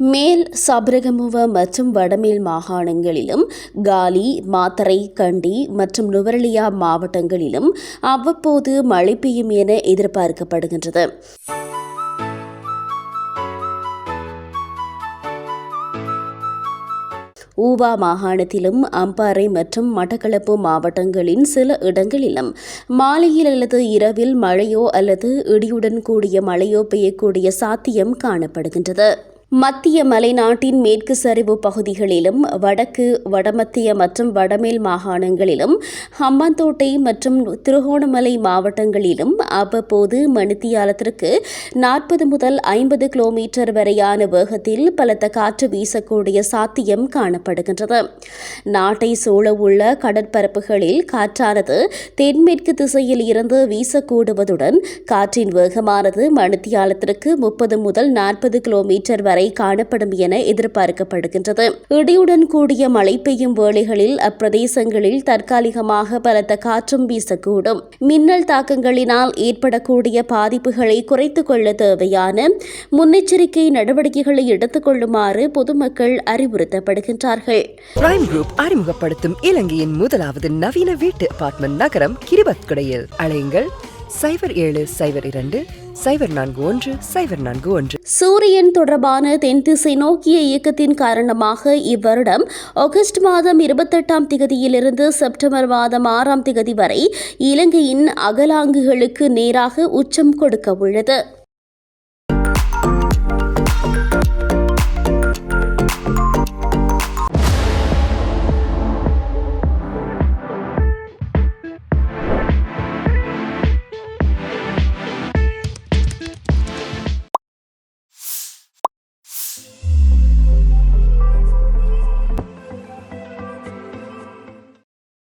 மேல் சபரகமுவ மற்றும் வடமேல் மாகாணங்களிலும் காலி மாத்தரை கண்டி மற்றும் நுவரெலியா மாவட்டங்களிலும் அவ்வப்போது மழை பெய்யும் என எதிர்பார்க்கப்படுகின்றது. ஊவா மாகாணத்திலும் அம்பாறை மற்றும் மட்டக்களப்பு மாவட்டங்களின் சில இடங்களிலும் மாலையில் அல்லது இரவில் மழையோ அல்லது இடியுடன் கூடிய மழையோ பெய்யக்கூடிய சாத்தியம் காணப்படுகின்றது. மத்திய மலைநாட்டின் மேற்கு சரிவு பகுதிகளிலும் வடக்கு வடமத்திய மற்றும் வடமேல் மாகாணங்களிலும் ஹம்பாந்தோட்டை மற்றும் திருகோணமலை மாவட்டங்களிலும் அவ்வப்போது மணித்தியாலத்திற்கு நாற்பது முதல் ஐம்பது கிலோமீட்டர் வரையான வேகத்தில் பலத்த காற்று வீசக்கூடிய சாத்தியம் காணப்படுகின்றது. நாட்டை சூழவுள்ள கடற்பரப்புகளில் காற்றானது தென்மேற்கு திசையில் இருந்து வீசக்கூடுவதுடன் காற்றின் வேகமானது மணித்தியாலத்திற்கு முப்பது முதல் நாற்பது கிலோமீட்டர் வரை வரை காணப்படும் என எதிர்பார்க்கப்படுகின்றது. இடியுடன் கூடிய மழை பெய்யும் வேளைகளில் அப்பிரதேசங்களில் தற்காலிகமாக பலத்த காற்றும் வீசக்கூடும். மின்னல் தாக்கங்களினால் ஏற்படக்கூடிய பாதிப்புகளை குறைத்துக் கொள்ள தேவையான முன்னெச்சரிக்கை நடவடிக்கைகளை எடுத்துக் கொள்ளுமாறு பொதுமக்கள் அறிவுறுத்தப்படுகின்றார்கள். பிரைம் குரூப் அறிமுகப்படுத்தும் இலங்கையின் முதலாவது நவீன வீட்டு அபார்ட்மெண்ட் நகரம் கிரிபத்குடையில். அழையுங்கள் சைபர் ஏழு சைபர் இரண்டு சைபர் நான்கு ஒன்று சைபர் நான்கு ஒன்று. சூரியன் தொடர்பான தென்திசை நோக்கிய இயக்கத்தின் காரணமாக இவ்வருடம் ஆகஸ்ட் மாதம் இருபத்தெட்டாம் திகதியிலிருந்து செப்டம்பர் மாதம் ஆறாம் திகதி வரை இலங்கையின் அகலாங்குகளுக்கு நேராக உச்சம் கொடுக்க உள்ளது.